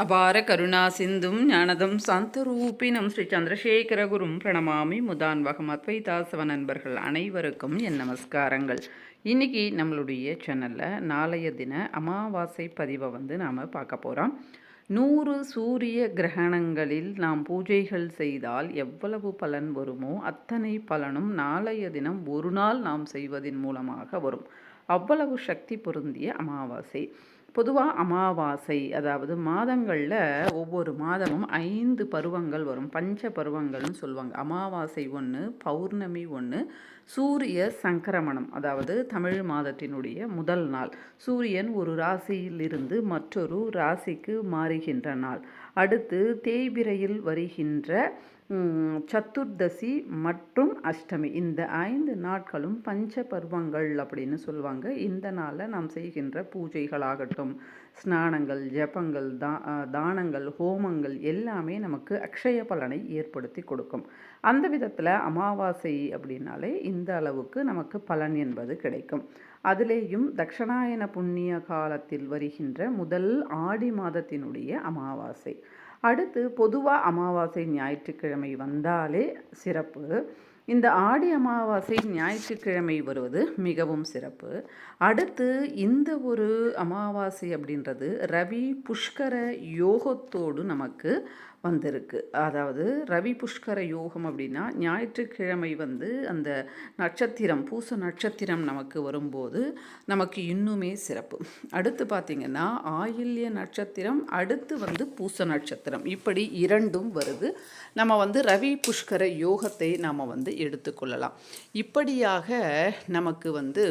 அபார கருணா சிந்தும் ஞானதம் சாந்தரூபினம் ஸ்ரீ சந்திரசேகரகுரும் பிரணமாமி முதான்வகம் அத்வைதாசவ நண்பர்கள் அனைவருக்கும் என் நமஸ்காரங்கள். இன்னைக்கு நம்மளுடைய சேனலில் நாளைய தின அமாவாசை பதிவை வந்து நாம் பார்க்க போகிறோம் நூறு சூரிய கிரகணங்களில் நாம் பூஜைகள் செய்தால் எவ்வளவு பலன் வருமோ அத்தனை பலனும் நாளைய தினம் ஒரு நாள் நாம் செய்வதன் மூலமாக வரும். அவ்வளவு சக்தி பொருந்திய அமாவாசை. பொதுவாக அமாவாசை அதாவது மாதங்களில் ஒவ்வொரு மாதமும் ஐந்து பருவங்கள் வரும். பஞ்ச பருவங்கள்னு சொல்லுவாங்க. அமாவாசை ஒன்று பௌர்ணமி ஒன்று சூரிய சங்கரமணம் அதாவது தமிழ் மாதத்தினுடைய முதல் நாள். சூரியன் ஒரு ராசியிலிருந்து மற்றொரு ராசிக்கு மாறுகின்ற நாள். அடுத்து தேய்பிரையில் வருகின்ற சத்துர்தசி மற்றும் அஷ்டமி. இந்த ஐந்து நாட்களும் பஞ்ச பருவங்கள் அப்படின்னு சொல்லுவாங்க. இந்த நாளில் நாம் செய்கின்ற பூஜைகளாகட்டும் ஸ்நானங்கள் ஜபங்கள் தா அஹ், தானங்கள் ஹோமங்கள் எல்லாமே நமக்கு அக்ஷய பலனை ஏற்படுத்தி கொடுக்கும். அந்த விதத்தில் அமாவாசை அப்படின்னாலே இந்த அளவுக்கு நமக்கு பலன் என்பது கிடைக்கும். அதிலேயும் தக்ஷணாயன புண்ணிய காலத்தில் வருகின்ற முதல் ஆடி மாதத்தினுடைய அமாவாசை. அடுத்து பொதுவாக அமாவாசை ஞாயிற்றுக்கிழமை வந்தாலே சிறப்பு. இந்த ஆடி அமாவாசை ஞாயிற்றுக்கிழமை வருவது மிகவும் சிறப்பு. அடுத்து இந்த ஒரு அமாவாசை அப்படின்றது ரவி புஷ்கர யோகத்தோடு நமக்கு வந்திருக்கு. அதாவது ரவி புஷ்கர யோகம் அப்படின்னா ஞாயிற்றுக்கிழமை வந்து அந்த நட்சத்திரம் பூச நட்சத்திரம் நமக்கு வரும்போது நமக்கு இன்னுமே சிறப்பு. அடுத்து பார்த்திங்கன்னா ஆயில்ய நட்சத்திரம் அடுத்து வந்து பூச நட்சத்திரம். இப்படி இரண்டும் வருது. நம்ம வந்து ரவி புஷ்கர யோகத்தை நாம் வந்து எடுத்துக்கொள்ளலாம். இப்படியாக நமக்கு வந்து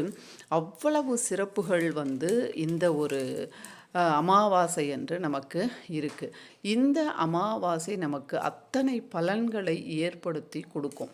அவ்வளவு சிறப்புகள் வந்து இந்த ஒரு அஹ், அமாவாசை என்று நமக்கு இருக்குது இந்த அமாவாசை நமக்கு அத்தனை பலன்களை ஏற்படுத்தி கொடுக்கும்.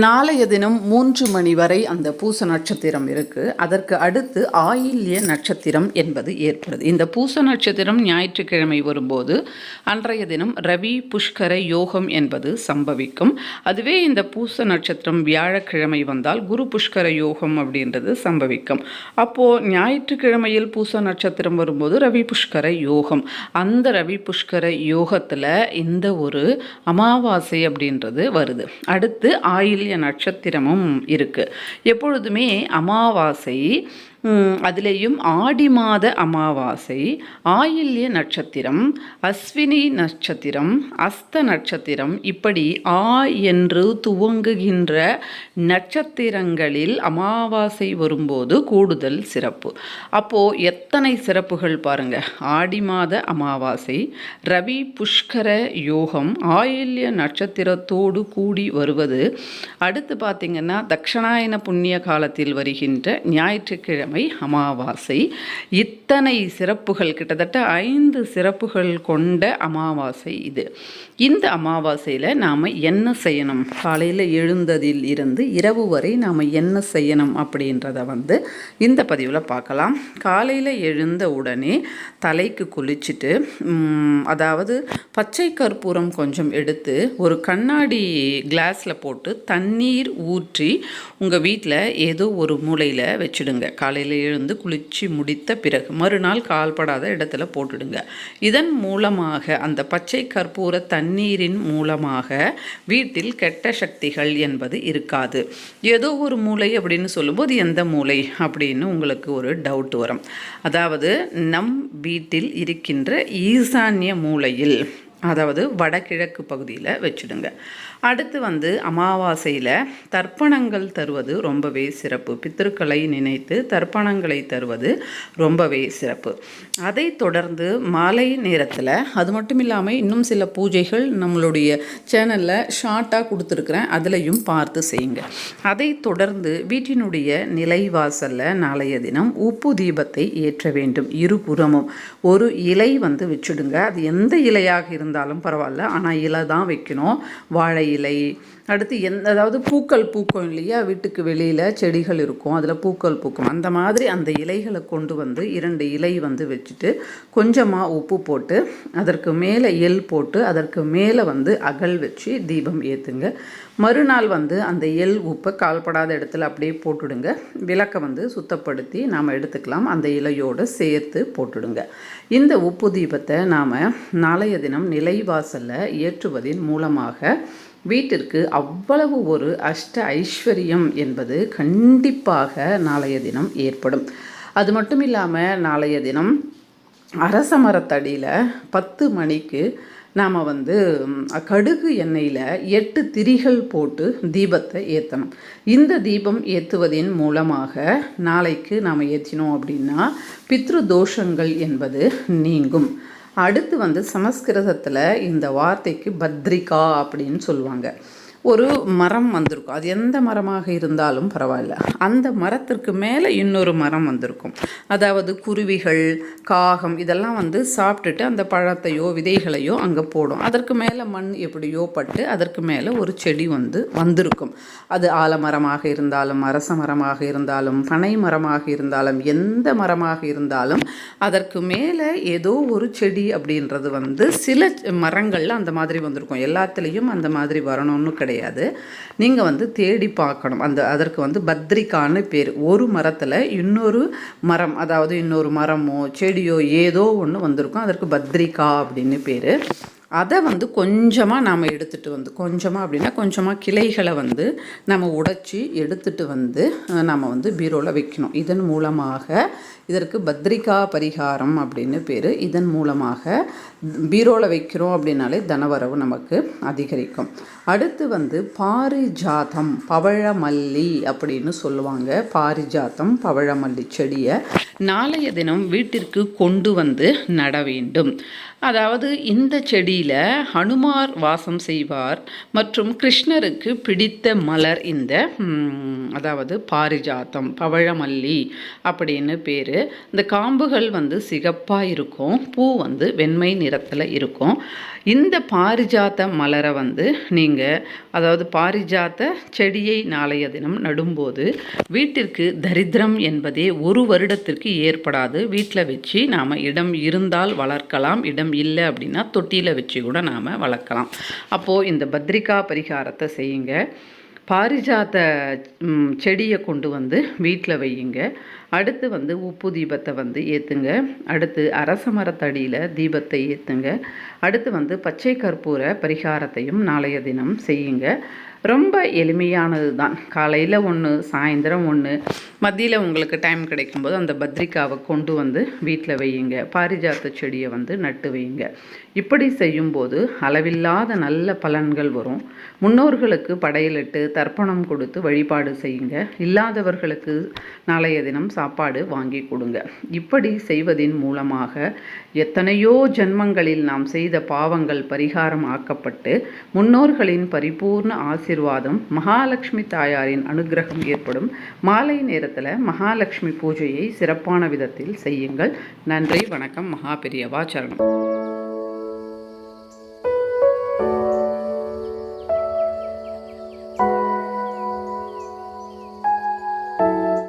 நாளைய தினம் மூன்று மணி வரை அந்த பூச நட்சத்திரம் இருக்குது அதற்கு அடுத்து ஆயில்ய நட்சத்திரம் என்பது ஏற்படுது. இந்த பூச நட்சத்திரம் ஞாயிற்றுக்கிழமை வரும்போது அன்றைய தினம் ரவி புஷ்கர யோகம் என்பது சம்பவிக்கும். அதுவே இந்த பூச நட்சத்திரம் வியாழக்கிழமை வந்தால் குரு புஷ்கர யோகம் அப்படின்றது சம்பவிக்கும். அப்போது ஞாயிற்றுக்கிழமையில் பூச நட்சத்திரம் வரும்போது ரவி புஷ்கர யோகம். அந்த ரவி புஷ்கர யோகத்தில் இந்த ஒரு அமாவாசை அப்படின்றது வருது. அடுத்து ஆயில்ய நட்சத்திரமும் இருக்கு. எப்பொழுதுமே அமாவாசை அதிலேயும் ஆடி மாத அமாவாசை ஆயில்ய நட்சத்திரம் அஸ்வினி நட்சத்திரம் அஸ்த நட்சத்திரம் இப்படி ஆ என்று துவங்குகின்ற நட்சத்திரங்களில் அமாவாசை வரும்போது கூடுதல் சிறப்பு. அப்போது எத்தனை சிறப்புகள் பாருங்க. ஆடி மாத அமாவாசை ரவி புஷ்கர யோகம் ஆயில்ய நட்சத்திரத்தோடு கூடி வருவது. அடுத்து பார்த்திங்கன்னா தக்ஷணாயன புண்ணிய காலத்தில் வருகின்ற ஞாயிற்றுக்கிழமை. அமாவாசை. இத்தனை சிறப்புகள் கிட்டத்தட்ட ஐந்து சிறப்புகள் கொண்ட அமாவாசை இது. இந்த அமாவாசையில் நாம் என்ன செய்யணும்? காலையில் எழுந்ததில் இருந்து இரவு வரை நாம் என்ன செய்யணும் அப்படின்றத வந்து இந்த பதிவில் பார்க்கலாம். காலையில் எழுந்த உடனே தலைக்கு குளிச்சுட்டு அதாவது பச்சை கற்பூரம் கொஞ்சம் எடுத்து ஒரு கண்ணாடி கிளாஸில் போட்டு தண்ணீர் ஊற்றி உங்கள் வீட்டில் ஏதோ ஒரு மூலையில் வச்சுடுங்க. காலையில் எழுந்து குளிச்சு முடித்த பிறகு மறுநாள் கால்படாத இடத்துல போட்டுடுங்க. இதன் மூலமாக அந்த பச்சை கற்பூர தண்ணீரின் மூலமாக வீட்டில் கெட்ட சக்திகள் என்பது இருக்காது. ஏதோ ஒரு மூலை அப்படின்னு சொல்லும்போது எந்த மூலை அப்படின்னு உங்களுக்கு ஒரு டவுட் வரும். அதாவது நம் வீட்டில் இருக்கின்ற ஈசான்ய மூலையில் அதாவது வடகிழக்கு பகுதியில் வச்சுடுங்க. அடுத்து வந்து அமாவாசையில் தர்ப்பணங்கள் தருவது ரொம்பவே சிறப்பு. பித்திருக்களை நினைத்து தர்ப்பணங்களை தருவது ரொம்பவே சிறப்பு. அதை தொடர்ந்து மாலை நேரத்தில் அது மட்டும் இல்லாமல் இன்னும் சில பூஜைகள் நம்மளுடைய சேனலில் ஷார்ட்டாக கொடுத்துருக்குறேன். அதுலேயும் பார்த்து செய்யுங்க. அதை தொடர்ந்து வீட்டினுடைய நிலைவாசலில் நாளைய தினம் உப்பு தீபத்தை ஏற்ற வேண்டும். இருபுறமும் ஒரு இலை வந்து வச்சுடுங்க. அது எந்த இலையாக இருந்தாலும் பரவாயில்ல. ஆனால் இலை தான் வைக்கணும். வாழை இலை அடுத்து எந்த அதாவது பூக்கள் பூக்கும் இல்லையா? வீட்டுக்கு வெளியில் செடிகள் இருக்கும். அதில் பூக்கள் பூக்கும். அந்த மாதிரி அந்த இலைகளை கொண்டு வந்து இரண்டு இலை வந்து வச்சுட்டு கொஞ்சமாக உப்பு போட்டு அதற்கு மேலே எள் போட்டு அதற்கு மேலே வந்து அகல் வச்சு தீபம் ஏற்றுங்க மறுநாள் வந்து அந்த எள் உப்பை கால்படாத இடத்துல அப்படியே போட்டுடுங்க. விளக்கை வந்து சுத்தப்படுத்தி நாம் எடுத்துக்கலாம். அந்த இலையோடு சேர்த்து போட்டுடுங்க. இந்த உப்பு தீபத்தை நாம் நாளைய தினம் நிலைவாசலில் ஏற்றுவதின் மூலமாக வீட்டிற்கு அவ்வளவு ஒரு அஷ்ட ஐஸ்வர்யம் என்பது கண்டிப்பாக நாளைய தினம் ஏற்படும். அது மட்டும் இல்லாமல் நாளைய தினம் அரச மரத்தடியில் பத்து மணிக்கு நாம் வந்து கடுகு எண்ணெயில் எட்டு திரிகள் போட்டு தீபத்தை ஏற்றணும் இந்த தீபம் ஏற்றுவதின் மூலமாக நாளைக்கு நாம் ஏற்றினோம் அப்படின்னா பித்ரு தோஷங்கள் என்பது நீங்கும். அடுத்து வந்து சமஸ்கிருதத்தில் இந்த வார்த்தைக்கு பத்ரிகா அப்படின்னு சொல்லுவாங்க. ஒரு மரம் வந்திருக்கும். அது எந்த மரமாக இருந்தாலும் பரவாயில்ல. அந்த மரத்திற்கு மேலே இன்னொரு மரம் வந்திருக்கும். அதாவது குருவிகள் காகம் இதெல்லாம் வந்து சாப்பிட்டுட்டு அந்த பழத்தையோ விதைகளையோ அங்கே போடும். அதற்கு மேலே மண் எப்படியோ பட்டு அதற்கு மேலே ஒரு செடி வந்து வந்திருக்கும். அது ஆலமரமாக இருந்தாலும் அரச மரமாக இருந்தாலும் பனை மரமாக இருந்தாலும் எந்த மரமாக இருந்தாலும் அதற்கு மேலே ஏதோ ஒரு செடி அப்படின்றது வந்து சில மரங்களில் அந்த மாதிரி வந்திருக்கும். எல்லாத்துலேயும் அந்த மாதிரி வரணும்னு கிடையாது. நீங்கள் வந்து தேடி பார்க்கணும். அந்த அதற்கு வந்து பத்ரிகான்னு பேர். ஒரு மரத்தில் இன்னொரு மரம் அதாவது இன்னொரு மரமோ செடியோ ஏதோ ஒன்று வந்திருக்கும். அதற்கு பத்ரிகா அப்படின்னு பேர். அதை வந்து கொஞ்சமாக நாம் எடுத்துகிட்டு வந்து கொஞ்சமாக அப்படின்னா கொஞ்சமாக கிளைகளை வந்து நம்ம உடைச்சி எடுத்துட்டு வந்து நம்ம வந்து பீரோவில் வைக்கணும். இதன் மூலமாக இதற்கு பத்ரிகா பரிகாரம் அப்படின்னு பேர். இதன் மூலமாக பீரோவில் வைக்கிறோம் அப்படின்னாலே தனவரவு நமக்கு அதிகரிக்கும். அடுத்து வந்து பாரிஜாதம் பவழமல்லி அப்படின்னு சொல்லுவாங்க. பாரிஜாத்தம் பவழமல்லி செடியை நாளைய தினம் வீட்டிற்கு கொண்டு வந்து நட வேண்டும். அதாவது இந்த செடியில் ஹனுமார் வாசம் செய்வார் மற்றும் கிருஷ்ணருக்கு பிடித்த மலர் இந்த அதாவது பாரிஜாத்தம் பவழமல்லி அப்படின்னு பேர். இந்த காம்புகள் வந்து சிகப்பாக இருக்கும் பூ வந்து வெண்மை நிறத்தில் இருக்கும். இந்த பாரிஜாத்த மலரை வந்து நீங்கள் அதாவது பாரிஜாத்த செடியை நாளைய தினம் நடும்போது வீட்டிற்கு தரித்திரம் என்பதே ஒரு வருடத்திற்கு ஏற்படாது. வீட்டில் வச்சு நாம் இடம் இருந்தால் வளர்க்கலாம் இடம் இல்லை அப்படின்னா தொட்டியில் வச்சு கூட நாம் வளர்க்கலாம். அப்போது இந்த பத்ரிகா பரிகாரத்தை செய்யுங்க. பாரிஜாத்த செடியை கொண்டு வந்து வீட்டில் வையுங்க. அடுத்து வந்து உப்பு தீபத்தை வந்து ஏற்றுங்க அடுத்து அரச மரத்தடியில் தீபத்தை ஏற்றுங்க அடுத்து வந்து பச்சை கற்பூர பரிகாரத்தையும் நாளைய தினம் செய்யுங்க. ரொம்ப எளிமையானது தான் காலையில் ஒன்று சாயந்தரம் ஒன்று மத்தியில் உங்களுக்கு டைம் கிடைக்கும்போது அந்த பத்ரிக்காவை கொண்டு வந்து வீட்டில் வையுங்க. பாரிஜாத்த செடியை வந்து நட்டு வையுங்க. இப்படி செய்யும்போது அளவில்லாத நல்ல பலன்கள் வரும். முன்னோர்களுக்கு படையலிட்டு தர்ப்பணம் கொடுத்து வழிபாடு செய்யுங்க. இல்லாதவர்களுக்கு நாளைய தினம் சாப்பாடு வாங்கி கொடுங்க. இப்படி செய்வதின் மூலமாக எத்தனையோ ஜென்மங்களில் நாம் செய்த பாவங்கள் பரிகாரம் ஆக்கப்பட்டு முன்னோர்களின் பரிபூர்ண ஆசிர்வாதம் மகாலட்சுமி தாயாரின் அனுக்கிரகம் ஏற்படும். மாலை நேரத்தில் மகாலட்சுமி பூஜையை சிறப்பான விதத்தில் செய்யுங்கள். நன்றி வணக்கம் மகா பெரியவா சரணம்.